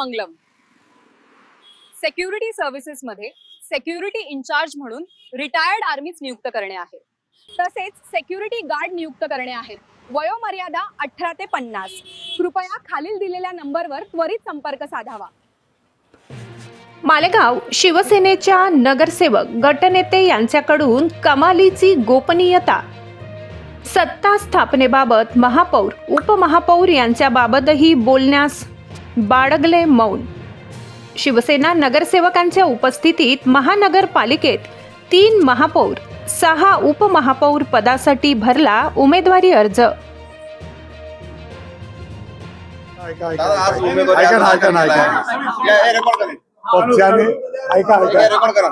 मंगलम. Security सर्व्हिसेसमध्ये security incharge म्हणून retired आर्मीच नियुक्त करणे आहे. तसेच सेक्युरिटी गार्ड नियुक्त करणे आहेत वयोमर्यादा अठरा ते पन्नास. कृपया खालील दिलेल्या नंबरवर त्वरित संपर्क साधावा. मालेगाव शिवसेनेच्या नगरसेवक गटनेते यांच्याकडून कमालीची गोपनीयता. सत्ता स्थापनेबाबत महापौर उपमहापौर यांच्याबाबतही बोलण्यास बाळगले मौन. शिवसेना नगरसेवकांच्या उपस्थितीत महानगरपालिकेत तीन महापौर सहा उपमहापौर पदासाठी भरला उमेदवारी अर्ज. ऐका ऐका दादा आज ऐका उमेदवारी ऐका ना अर्ज ऐका ना दाखल ऐका केला आहे. या- या रेकॉर्ड करा. पक्षाने ऐका या ऐका करा.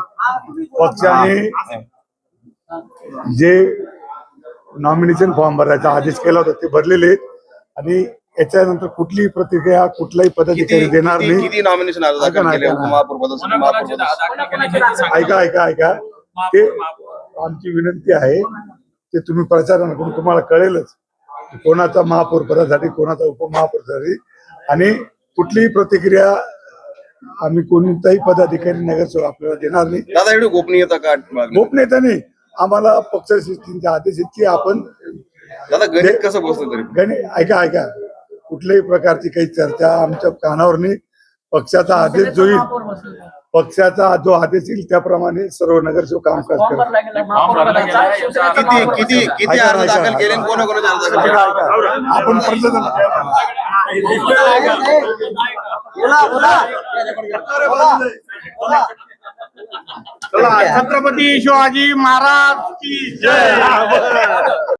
पक्षाने जे नॉमिनेशन फॉर्म भरायचा आदेश केला होता ते भरलेले आहेत. आणि याच्यानंतर कुठलीही प्रतिक्रिया कुठलाही पदाधिकारी किती देणार किती- नाही. किती नॉमिनेशन अर्ज ऐका दाखल ना, केले? ऐका ना. उपमहापौर पदासाठी महापौर पदासाठी ऐका ऐका ऐका. ते आमची विनंती आहे ते तुम्ही प्रचारण करून तुम्हाला कळेलच की कोणाचा महापौर पदासाठी कोणाचा उपमहापौरसाठी आणि कुठलीही प्रतिक्रिया आम्ही कोणताही पदाधिकारी नगरसेवक आपल्याला देणार नाही. दादा एवढी गोपनीयता का गोपनीयतेने आम्हाला पक्षश्रेष्ठींचे आदेश आहेत की आपण दादा गणित कसं बसतं तरी? गणे ऐका ऐका. कुठल्याही प्रकारची काही चर्चा आमच्या कानावर नाही. पक्षाचा आदेश जो येईल पक्षाचा जो आदेश येईल त्याप्रमाणे सर्व नगरसेवक कामकाज. आपण छत्रपती शिवाजी महाराज की जय.